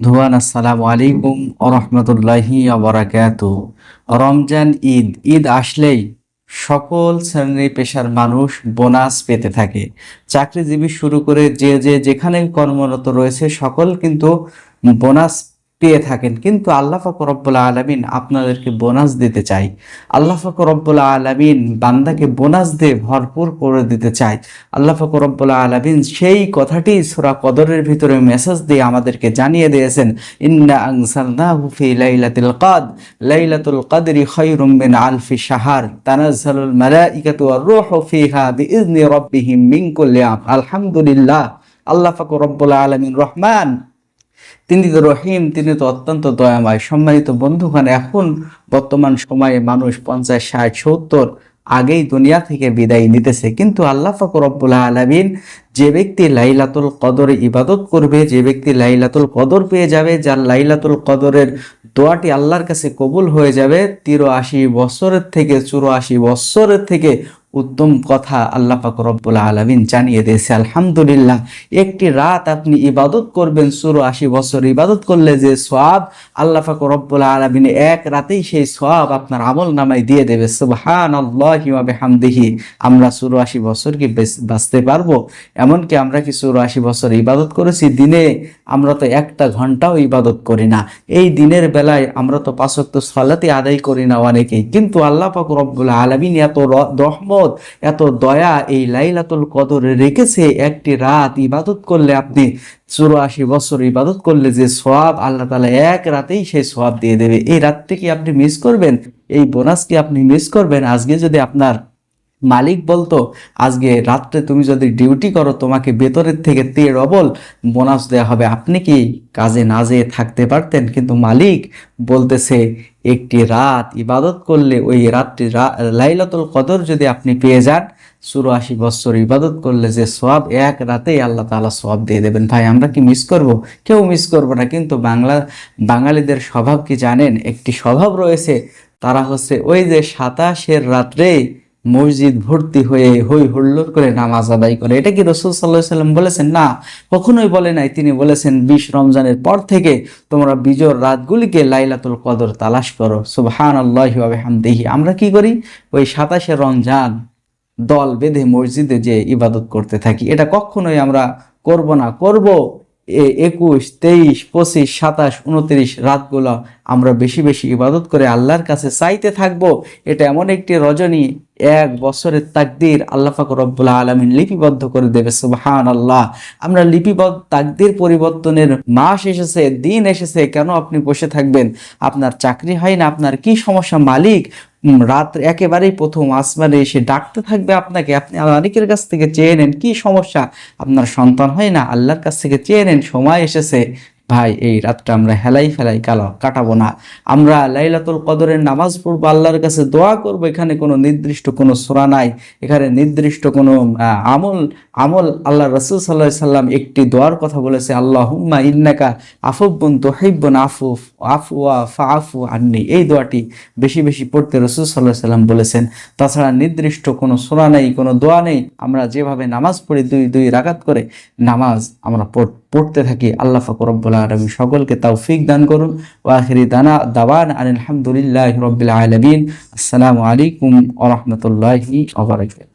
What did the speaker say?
ধুয়ান, আসসালামু আলাইকুম আরহামতুল্লাহি আবরাকাত রমজান ঈদ ঈদ আসলেই সকল শ্রেণি পেশার মানুষ বোনাস পেতে থাকে। চাকরিজীবী শুরু করে যে যে যেখানে কর্মরত রয়েছে, সকল কিন্তু বোনাস পেয়ে থাকেন। কিন্তু আল্লাহ ফাকর রব্বুল আলমিন আপনাদেরকে বোনাস দিতে চাই। আল্লাহ ফাকর রব্বুল আলমিন বান্দাকে বোনাস দিয়ে ভরপুর করে দিতে চাই। আল্লাহ ফাকর রব্বুল আলমিন সেই কথাটি সুরা কদরের ভিতরে মেসেজ দিয়ে আমাদেরকে জানিয়ে দিয়েছেন। ইন্না আনসালনাহু ফি লাইলাতুল কাদ, লাইলাতুল কদরি খায়রুম মিন আলফি শাহর, তানাজ্জালুল মালাইকাতু ওয়ার রূহু ফিহা বিইذনি রাব্বিহিম আলহামদুলিল্লাহ। আল্লাহ ফাকর রব্বুল আলমিন রহমান। তিনি তো রহিম, তিনি তো অত্যন্ত দয়াময়। সম্মানিত বন্ধুগণ, এখন বর্তমান সময়ে মানুষ পঞ্চাশ, ষাট, সত্তর আগেই দুনিয়া থেকে বিদায় নিতেছে। কিন্তু আল্লাহ ফাকর রব্বুল্লাহ আলমিন যে ব্যক্তি লাইলাতুল কদরে ইবাদত করবে, যে ব্যক্তি লাইলাতুল কদর পেয়ে যাবে, যার লাইলাতুল কদরের দোয়াটি আল্লাহর কাছে কবুল হয়ে যাবে তিরাশি বছরের থেকে চুরাশি বছরের থেকে উত্তম কথা আল্লাহ পাক রব্বুল আলমিন জানিয়ে দিয়েছে, আলহামদুলিল্লাহ, একটি রাত আপনি ইবাদত করবেন চুরো আশি বছর ইবাদত করলে যে সোয়াব আল্লাহ পাক রব্বুল আলমিন এক রাতেই সেই সোয়াব আপনার আমল নামায় দিয়ে দেবে। সুবহান হামদিহি আমরা চুরো আশি বছর কি বেচ- বাঁচতে পারব? এমনকি আমরা কি চুরো আশি বছর ইবাদত করেছি? দিনে আমরা তো একটা ঘন্টাও ইবাদত করি না। এই দিনের বেলায় আমরা তো পাঁচক্ত সলাতে আদায় করি না অনেকেই। কিন্তু আল্লাহ পাক রব্বুল আলমিন এত রহমত, এত দয়া এই লাইলাতুল কদরে রেখেছে একটি রাত ইবাদত করলে আপনি চুরাশি বছর ইবাদত করলে যে সোয়াব আল্লাহ তালা এক রাতেই সেই সোয়াব দিয়ে দেবে। এই রাতটি কি আপনি মিস করবেন? এই বোনাস কি আপনি মিস করবেন? আজকে যদি আপনার মালিক বলতো, আজকে রাত্রে তুমি যদি ডিউটি করো, তোমাকে বেতনের থেকে তে ডবল বোনাস দেওয়া হবে। আপনি কি কাজে না যেয়ে থাকতে পারতেন? কিন্তু মালিক বলতেছে, একটি রাত ইবাদত করলে ওই রাতটি লাইলাতুল কদর যদি আপনি পেয়ে যান, চুরাশি বছর ইবাদত করলে যে সব এক রাতেই আল্লাহ তাআলা সব দিয়ে দেবেন। ভাই, আমরা কি মিস করব? কেউ মিস করব না। কিন্তু বাংলা, বাঙালিদের স্বভাব কি জানেন? একটি স্বভাব রয়েছে, তারা হচ্ছে ওই যে সাতাশের রাত্রে মসজিদ ভর্তি হয়ে হই হুল্লোড় করে নামাজ আদায় করে। এটা কি রসুল সাল্লাহ সাল্লাম বলেছেন? না, কখনোই বলে নাই। তিনি বলেছেন, বিশ রমজানের পর থেকে তোমরা বিজোর রাতগুলিকে লাইলাতুল কদর তালাশ করো। সুবহান আল্লাহ হামদিহি আমরা কি করি? ওই সাতাশে রমজান দল বেঁধে মসজিদে যে ইবাদত করতে থাকি, এটা কখনোই আমরা করব না। করব একুশ, তেইশ, পঁচিশ, সাতাশ, উনত্রিশ রাতগুলো আমরা বেশি বেশি ইবাদত করে আল্লাহর কাছে চাইতে থাকব। এটা এমন একটি রজনী এক বছরের তাকদির আল্লাহ ফাকর রব্বুল্লাহ আলমিন লিপিবদ্ধ করে দেবে সুবহান আল্লাহ আমরা লিপিবদ্ধ তাকদির পরিবর্তনের মাস এসেছে, দিন এসেছে, কেন আপনি বসে থাকবেন? আপনার চাকরি হয় না, আপনার কি সমস্যা? মালিক রাত একেবারেই প্রথম আসমানে এসে ডাকতে থাকবে আপনাকে। আপনি মালিকের কাছ থেকে চেয়ে নেন, কি সমস্যা? আপনার সন্তান হয় না, আল্লাহর কাছ থেকে চেয়ে নেন, সময় এসেছে। ভাই, এই রাতটা আমরা হেলাই ফেলাই কালো, কাটাবো না। আমরা লাইলাতুল কদরের নামাজ পড়ব, আল্লাহর কাছে দোয়া করব। এখানে কোনো নির্দিষ্ট কোনো সোরা নাই। এখানে নির্দিষ্ট কোনো আমল আমল আল্লাহ রসুল সাল্লাহ সাল্লাম একটি দোয়ার কথা বলেছে আল্লাহ হুম্মা ইন্নাকা আফুবুন তোহিব্বুন আফুফ আফুয়া ফা আফু আন্নি। এই দোয়াটি বেশি বেশি পড়তে রসুল সাল্লাহ সাল্লাম বলেছেন। তাছাড়া নির্দিষ্ট কোনো সোনা নেই, কোনো দোয়া নেই। আমরা যেভাবে নামাজ পড়ি, দুই দুই রাগাত করে নামাজ আমরা পড়- পড়তে থাকি, আল্লাহ ফকরবুল আলমী সকলকে তৌফিক দান করুন। ওয়াহিরি দানা দাবান আলহামদুলিল্লাহ রবিল আলমিন। আসসালামু আলাইকুম ওরহমতুল্লাহি ওবরাকাতুহু